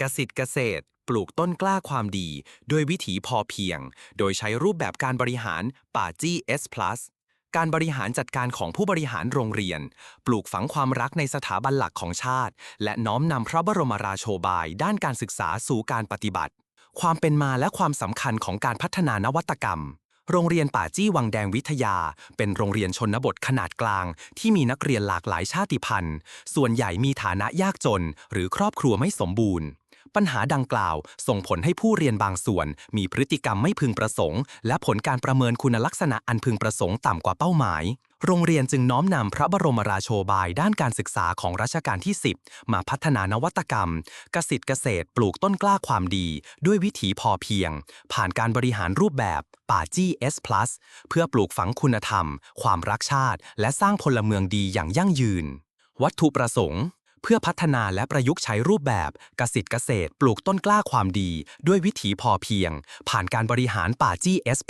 กสิทธิ์เกษตร ปลูกต้นกล้าความดีด้วยวิถีพอเพียง โดยใช้รูปแบบการบริหารป่าจี้ S+ การบริหารจัดการของผู้บริหารโรงเรียน ปลูกฝังความรักในสถาบันหลักของชาติ และน้อมนำพระบรมราโชบาย ด้านการศึกษาสู่การปฏิบัติ ความเป็นมาและความสำคัญของการพัฒนานวัตกรรม โรงเรียนป่าจี้วังแดงวิทยา เป็นโรงเรียนชนบทขนาดกลาง ที่มีนักเรียนหลากหลายชาติพันธุ์ ส่วนใหญ่มีฐานะยากจน หรือครอบครัวไม่สมบูรณ์ ปัญหาดังกล่าว ส่งผลให้ผู้เรียนบางส่วน มีพฤติกรรมไม่พึงประสงค์ และผลการประเมินคุณลักษณะอันพึงประสงค์ต่ำกว่าเป้าหมาย โรงเรียนจึงน้อมนำพระบรมราโชบายด้านการศึกษาของรัชกาลที่ 10 มาพัฒนานวัตกรรมเกษตรเกษตรปลูกต้นกล้าความดี ด้วยวิถีพอเพียง ผ่านการบริหารรูปแบบป่าจี้ S+ เพื่อปลูกฝังคุณธรรม ความรักชาติ และสร้างพลเมืองดีอย่างยั่งยืน วัตถุประสงค์ เพื่อพัฒนาและประยุกต์ใช้รูปแบบเกษตรเกษตร ปลูกต้นกล้าความดี ด้วยวิถีพอเพียง ผ่านการบริหารป่าจี้ S+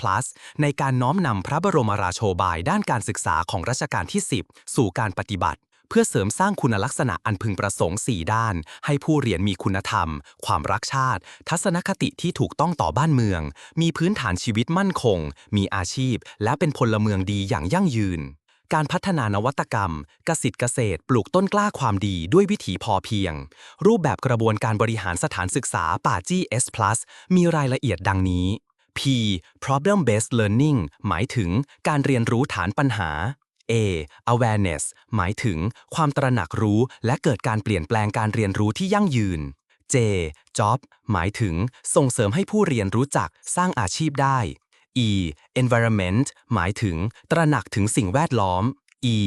ในการน้อมนำพระบรมราโชบายด้านการศึกษาของรัชกาลที่ 10 สู่การปฏิบัติ เพื่อเสริมสร้างคุณลักษณะอันพึงประสงค์ 4 ด้าน ให้ผู้เรียนมีคุณธรรม ความรักชาติ ทัศนคติที่ถูกต้องต่อบ้านเมือง มีพื้นฐานชีวิตมั่นคง มีอาชีพ และเป็นพลเมืองดีอย่างยั่งยืน การพัฒนานวัตกรรมเกษตรเกษตร ปลูกต้นกล้าความดีด้วยวิถีพอเพียง รูปแบบกระบวนการบริหารสถานศึกษาป่าจี้ S+ มีรายละเอียดดังนี้ P problem based learning หมายถึงการเรียนรู้ฐานปัญหา A awareness หมายถึงความตระหนักรู้และเกิดการเปลี่ยนแปลงการเรียนรู้ที่ยั่งยืน J job หมายถึงส่งเสริมให้ผู้เรียนรู้จักสร้างอาชีพได้ E environment หมายถึง ตระหนักถึงสิ่งแวดล้อม E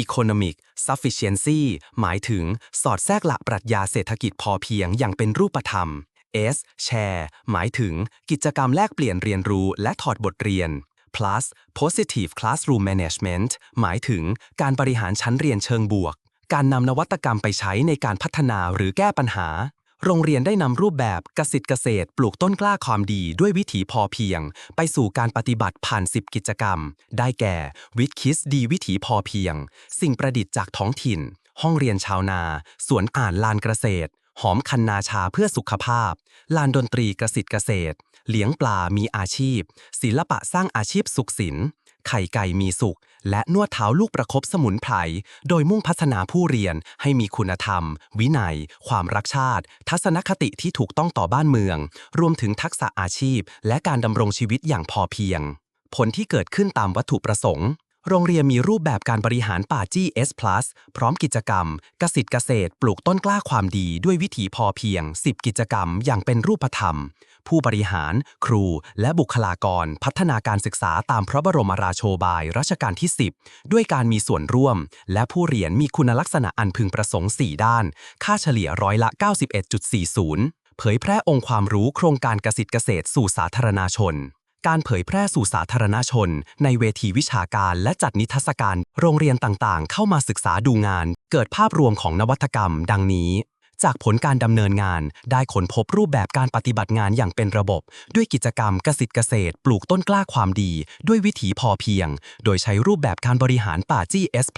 economic sufficiency หมายถึง สอดแทรกหลักปรัชญาเศรษฐกิจพอเพียงอย่างเป็นรูปธรรม S share หมายถึง กิจกรรมแลกเปลี่ยนเรียนรู้และถอดบทเรียน plus positive classroom management หมายถึง การบริหารชั้นเรียนเชิงบวก การนำนวัตกรรมไปใช้ในการพัฒนาหรือแก้ปัญหา โรงเรียนได้นำรูปแบบกสิทธิ์เกษตร ปลูกต้นกล้าความดีด้วยวิถีพอเพียง ไปสู่การปฏิบัติผ่าน 10 กิจกรรม ได้แก่วิทคิสดีวิถีพอเพียง สิ่งประดิษฐ์จากท้องถิ่น ห้องเรียนชาวนา สวนอ่านลานเกษตร หอมคันนาชาเพื่อสุขภาพ ลานดนตรีกสิทธิ์เกษตร เลี้ยงปลามีอาชีพ ศิลปะสร้างอาชีพสุขศิลป์ ไข่ไก่มีสุข และนวดเท้าลูกประคบสมุนไพร โดยมุ่งพัฒนาผู้เรียนให้มีคุณธรรม วินัย ความรักชาติ ทัศนคติที่ถูกต้องต่อบ้านเมือง รวมถึงทักษะอาชีพ และการดำรงชีวิตอย่างพอเพียง ผลที่เกิดขึ้นตามวัตถุประสงค์โรงเรียนมีรูปแบบการบริหารป่าจี้ S+ พร้อมกิจกรรม เกษตรเกษตร ปลูกต้นกล้าความดีด้วยวิถีพอเพียง 10 กิจกรรมอย่างเป็นรูปธรรม ผู้บริหาร ครู และบุคลากร พัฒนาการศึกษาตามพระบรมราโชบายรัชกาลที่ 10 ด้วยการมีส่วนร่วม และผู้เรียนมีคุณลักษณะอันพึงประสงค์ 4 ด้าน ค่าเฉลี่ยร้อยละ 91.40 เผยแพร่องค์ความรู้โครงการเกษตรเกษตรสู่สาธารณชนการเผยแพร่สู่สาธารณชน ในเวทีวิชาการและจัดนิทรรศการ โรงเรียนต่างๆ เข้ามาศึกษาดูงาน เกิดภาพรวมของนวัตกรรม ดังนี้ จากผลการดำเนินงาน ได้ค้นพบรูปแบบการปฏิบัติงานอย่างเป็นระบบ ด้วยกิจกรรมเกษตรเกษตร ปลูกต้นกล้าความดี ด้วยวิถีพอเพียง โดยใช้รูปแบบการบริหารป่าจี้ S+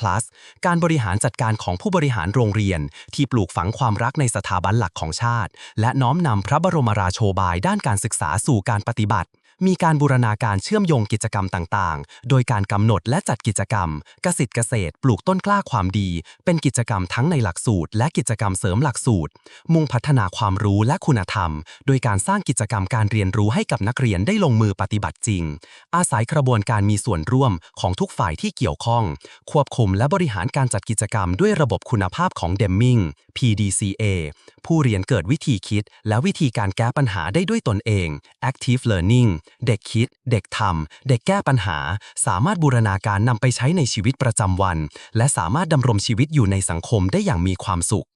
การบริหารจัดการของผู้บริหารโรงเรียน ที่ปลูกฝังความรักในสถาบันหลักของชาติ และน้อมนำพระบรมราโชบายด้านการศึกษาสู่การปฏิบัติ มีการบูรณาการเชื่อมโยงกิจกรรมต่างๆ โดยการกำหนดและจัดกิจกรรมเกษตรเกษตร ปลูกต้นกล้าความดี เป็นกิจกรรมทั้งในหลักสูตร และกิจกรรมเสริมหลักสูตร มุ่งพัฒนาความรู้และคุณธรรม โดยการสร้างกิจกรรมการเรียนรู้ให้กับนักเรียนได้ลงมือปฏิบัติจริง อาศัยกระบวนการมีส่วนร่วมของทุกฝ่ายที่เกี่ยวข้อง ควบคุมและบริหารการจัดกิจกรรมด้วยระบบคุณภาพของ Deming PDCA ผู้เรียนเกิดวิธีคิด และวิธีการแก้ปัญหาได้ด้วยตนเอง Active Learning เด็กคิด เด็กทำเด็กแก้ปัญหา สามารถบูรณาการนำไปใช้ในชีวิตประจำวัน และสามารถดำรงชีวิตอยู่ในสังคมได้อย่างมีความสุข